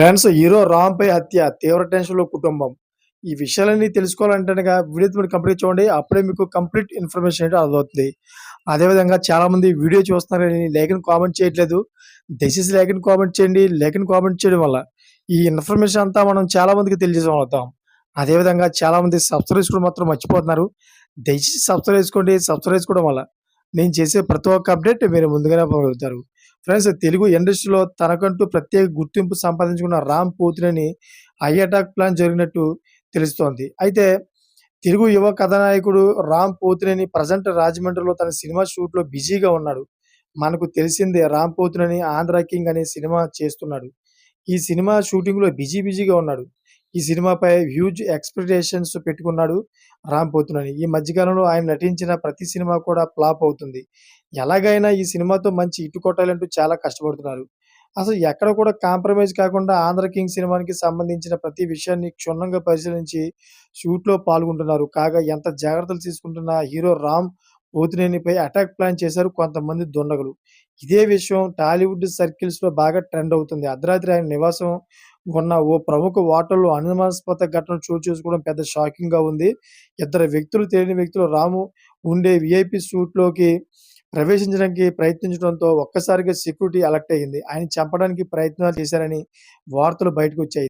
Friends hero Ram పై హత్య తీవ్ర టెన్షన్లో కుటుంబం. ఈ విషయాలన్నీ తెలుసుకోవాలంటే వీడియో మీరు కంప్లీట్ చూడండి అప్పుడే మీకు కంప్లీట్ ఇన్ఫర్మేషన్ అయితే అర్థమవుతుంది. అదేవిధంగా చాలా మంది వీడియో చూస్తున్నారని లేఖను కామెంట్ చేయట్లేదు. దయచేసి లేఖను కామెంట్ చేయండి. లేఖను కామెంట్ చేయడం వల్ల ఈ ఇన్ఫర్మేషన్ అంతా మనం చాలా మందికి తెలియజేయగలుగుతాం. అదేవిధంగా చాలా మంది సబ్స్క్రైబ్ కూడా మాత్రం మర్చిపోతున్నారు. దయచేసి సబ్స్క్రైబ్ చేసుకోండి. సబ్స్క్రైబ్ చేసుకోవడం వల్ల నేను చేసే ప్రతి ఒక్క అప్డేట్ మీరు ముందుగానే పొందగలుగుతారు. ఫ్రెండ్స్ తెలుగు ఇండస్ట్రీలో తనకంటూ ప్రత్యేక గుర్తింపు సంపాదించుకున్న రామ్ పోతినేని ఐ అటాక్ ప్లాన్ జరిగినట్టు తెలుస్తోంది. అయితే తెలుగు యువ కథానాయకుడు రామ్ పోతినేని ప్రజెంట్ రాజమండ్రిలో తన సినిమా షూట్లో బిజీగా ఉన్నాడు. మనకు తెలిసిందే రామ్ పోతినేని ఆంధ్ర కింగ్ అనే సినిమా చేస్తున్నాడు. ఈ సినిమా షూటింగ్లో బిజీ బిజీగా ఉన్నాడు. ఈ సినిమాపై హ్యూజ్ ఎక్స్పెక్టేషన్స్ పెట్టుకున్నాడు రామ్ పోతునని. ఈ మధ్యకాలంలో ఆయన నటించిన ప్రతి సినిమా కూడా ఫ్లాప్ అవుతుంది. ఎలాగైనా ఈ సినిమాతో మంచి ఇటు కొట్టాలంటూ చాలా కష్టపడుతున్నారు. అసలు ఎక్కడ కూడా కాంప్రమైజ్ కాకుండా ఆంధ్ర కింగ్ సినిమానికి సంబంధించిన ప్రతి విషయాన్ని క్షుణ్ణంగా పరిశీలించి షూట్లో పాల్గొంటున్నారు. కాగా ఎంత జాగ్రత్తలు తీసుకుంటున్న హీరో రామ్ పోతినేనిపై అటాక్ ప్లాన్ చేశారు కొంతమంది దుండగులు. ఇదే విషయం టాలీవుడ్ సర్కిల్స్లో బాగా ట్రెండ్ అవుతుంది. అర్ధరాత్రి ఆయన నివాసం ఉన్న ఓ ప్రముఖ హోటల్లో అనుమానాస్పద ఘటన చోటు చేసుకోవడం పెద్ద షాకింగ్గా ఉంది. ఇద్దరు వ్యక్తులు తెలియని వ్యక్తులు రాము ఉండే విఐపి సూట్లోకి ప్రవేశించడానికి ప్రయత్నించడంతో ఒక్కసారిగా సెక్యూరిటీ అలర్ట్ అయ్యింది ఆయన చంపడానికి ప్రయత్నాలు చేశారని వార్తలు బయటకు వచ్చాయి.